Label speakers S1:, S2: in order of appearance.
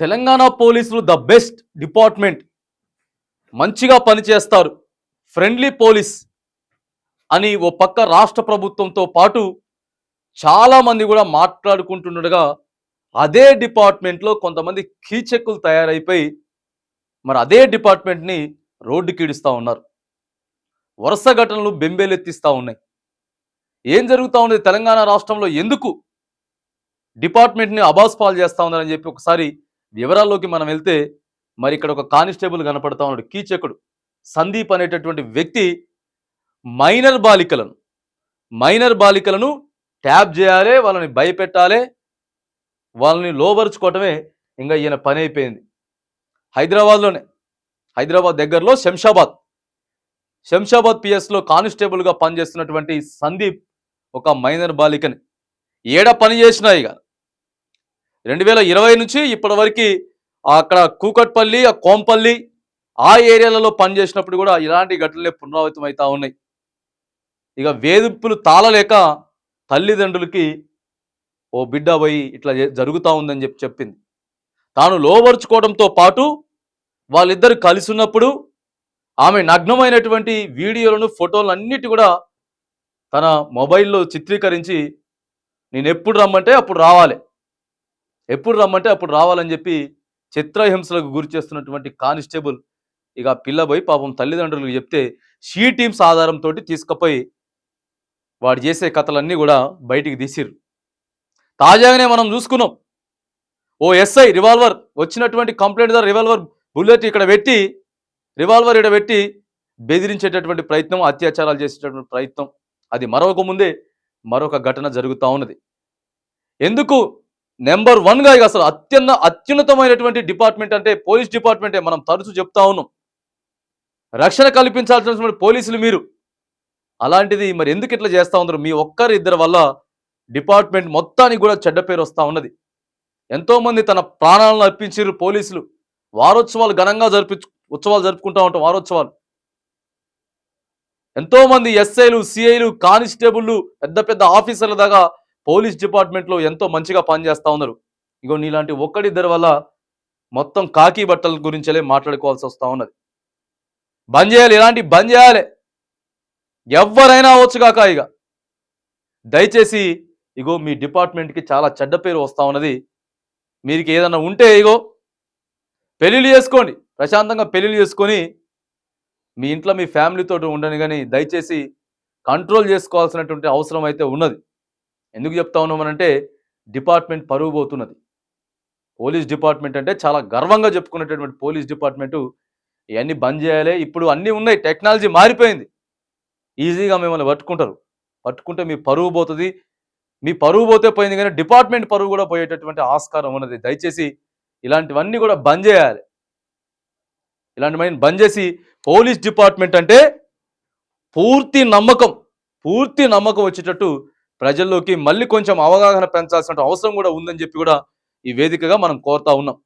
S1: తెలంగాణ పోలీసులు the best department. మంచిగా పనిచేస్తారు. ఫ్రెండ్లీ పోలీస్ అని ఓ పక్క రాష్ట్ర ప్రభుత్వంతో పాటు చాలామంది కూడా మాట్లాడుకుంటుండగా అదే డిపార్ట్మెంట్లో కొంతమంది కీచెక్కులు తయారైపోయి మరి అదే డిపార్ట్మెంట్ని రోడ్డుకి ఈడుస్తూ ఉన్నారు. వరుస ఘటనలు బెంబేలెత్తిస్తూ ఉన్నాయి. ఏం జరుగుతూ ఉన్నది? తెలంగాణ రాష్ట్రంలో ఎందుకు డిపార్ట్మెంట్ని అబాస్ పాలు చేస్తూ ఉన్నారని చెప్పి ఒకసారి వివరాల్లోకి మనం వెళ్తే మరి ఇక్కడ ఒక కానిస్టేబుల్ కనపడతా ఉన్నాడు కీచకుడు. సందీప్ అనేటటువంటి వ్యక్తి మైనర్ బాలికలను మైనర్ బాలికలను ట్యాప్ చేయాలి వాళ్ళని భయపెట్టాలి వాళ్ళని లోబరుచుకోవటమే ఇంకా ఈయన పని అయిపోయింది. హైదరాబాద్లోనే హైదరాబాద్ దగ్గరలో శంషాబాద్. శంషాబాద్ పిఎస్లో కానిస్టేబుల్గా పనిచేస్తున్నటువంటి సందీప్ ఒక మైనర్ బాలికని. ఏడ పని చేసినా ఇక రెండు వేల ఇరవై నుంచి ఇప్పటి వరకు అక్కడ కూకట్పల్లి ఆ కోంపల్లి ఆ ఏరియాలలో పనిచేసినప్పుడు కూడా ఇలాంటి ఘటనలే పునరావృతం అవుతూ ఉన్నాయి. ఇక వేధింపులు తాళలేక తల్లిదండ్రులకి ఓ బిడ్డ పోయి ఇట్లా జరుగుతూ ఉందని చెప్పి చెప్పింది. తాను లోబరుచుకోవడంతో పాటు వాళ్ళిద్దరు కలిసి ఉన్నప్పుడు ఆమె నగ్నమైనటువంటి వీడియోలను ఫోటోలను అన్నిటి కూడా తన మొబైల్లో చిత్రీకరించి నేను ఎప్పుడు రమ్మంటే అప్పుడు రావాలి. ఎప్పుడు రమ్మంటే అప్పుడు రావాలని చెప్పి చిత్రహింసలకు గురి చేస్తున్నటువంటి కానిస్టేబుల్ ఇక పిల్లపోయి పిల్ల పోయి పాపం తల్లిదండ్రులకు చెప్తే షీ టీమ్స్ ఆధారంతో తీసుకుపోయి వాడు చేసే కథలన్నీ కూడా బయటికి తీసిరు తాజాగానే మనం చూసుకున్నాం. ఓ ఎస్ఐ రివాల్వర్ వచ్చినటువంటి కంప్లైంట్ ద్వారా రివాల్వర్ బుల్లెట్ ఇక్కడ పెట్టి రివాల్వర్ ఇక్కడ పెట్టి బెదిరించేటటువంటి ప్రయత్నం అత్యాచారాలు చేసేటటువంటి ప్రయత్నం. అది మరొక ముందే మరొక ఘటన జరుగుతూ ఉన్నది. ఎందుకు నెంబర్ వన్గా ఇక అసలు అత్యున్న అత్యున్నతమైనటువంటి డిపార్ట్మెంట్ అంటే పోలీస్ డిపార్ట్మెంటే మనం తరచూ చెప్తా ఉన్నాం. రక్షణ కల్పించాల్సినటువంటి పోలీసులు మీరు. అలాంటిది మరి ఎందుకు ఇట్లా చేస్తూ ఉన్నారు? మీ ఒక్కరి ఇద్దరి వల్ల డిపార్ట్మెంట్ మొత్తానికి కూడా చెడ్డ పేరు వస్తూ ఉన్నది. ఎంతోమంది తన ప్రాణాలను అర్పించారు పోలీసులు. వారోత్సవాలు ఘనంగా జరిపి ఉత్సవాలు జరుపుకుంటూ ఉంటాం వారోత్సవాలు. ఎంతోమంది ఎస్ఐలు సిఐలు కానిస్టేబుల్లు పెద్ద పెద్ద ఆఫీసర్ల దాకా పోలీస్ డిపార్ట్మెంట్లో ఎంతో మంచిగా పనిచేస్తూ ఉన్నారు. ఇగో నీలాంటి ఒక్కడిద్దరి వల్ల మొత్తం కాకి బట్టల గురించలే మాట్లాడుకోవాల్సి వస్తూ ఉన్నది. బంద్ చేయాలి ఇలాంటి బంద్ చేయాలి. ఎవరైనా అవచ్చుగాక కాక ఇక దయచేసి ఇగో మీ డిపార్ట్మెంట్కి చాలా చెడ్డ పేరు వస్తూ ఉన్నది. మీకు ఏదన్నా ఉంటే ఇగో పెళ్ళిళ్ళు చేసుకోండి. ప్రశాంతంగా పెళ్ళిళ్ళు చేసుకొని మీ ఇంట్లో మీ ఫ్యామిలీతో ఉండని కానీ దయచేసి కంట్రోల్ చేసుకోవాల్సినటువంటి అవసరం అయితే ఉన్నది. ఎందుకు చెప్తా ఉన్నామనంటే డిపార్ట్మెంట్ పరువు పోతున్నది. పోలీస్ డిపార్ట్మెంట్ అంటే చాలా గర్వంగా చెప్పుకునేటటువంటి పోలీస్ డిపార్ట్మెంటు ఇవన్నీ బంద్ చేయాలి ఇప్పుడు అన్నీ ఉన్నాయి టెక్నాలజీ మారిపోయింది. ఈజీగా మిమ్మల్ని పట్టుకుంటారు. పట్టుకుంటే మీ పరువు పోతుంది. మీ పరువు పోతే పోయింది కానీ డిపార్ట్మెంట్ పరువు కూడా పోయేటటువంటి ఆస్కారం ఉన్నది. దయచేసి ఇలాంటివన్నీ కూడా బంద్ చేయాలి. ఇలాంటివన్నీ బంద్ చేసి పోలీస్ డిపార్ట్మెంట్ అంటే పూర్తి నమ్మకం పూర్తి నమ్మకం వచ్చేటట్టు ప్రజల్లోకి మళ్ళీ కొంచెం అవగాహన పెంచాల్సిన అవసరం కూడా ఉందని చెప్పి కూడా ఈ వేదికగా మనం కోరుతా ఉన్నాం.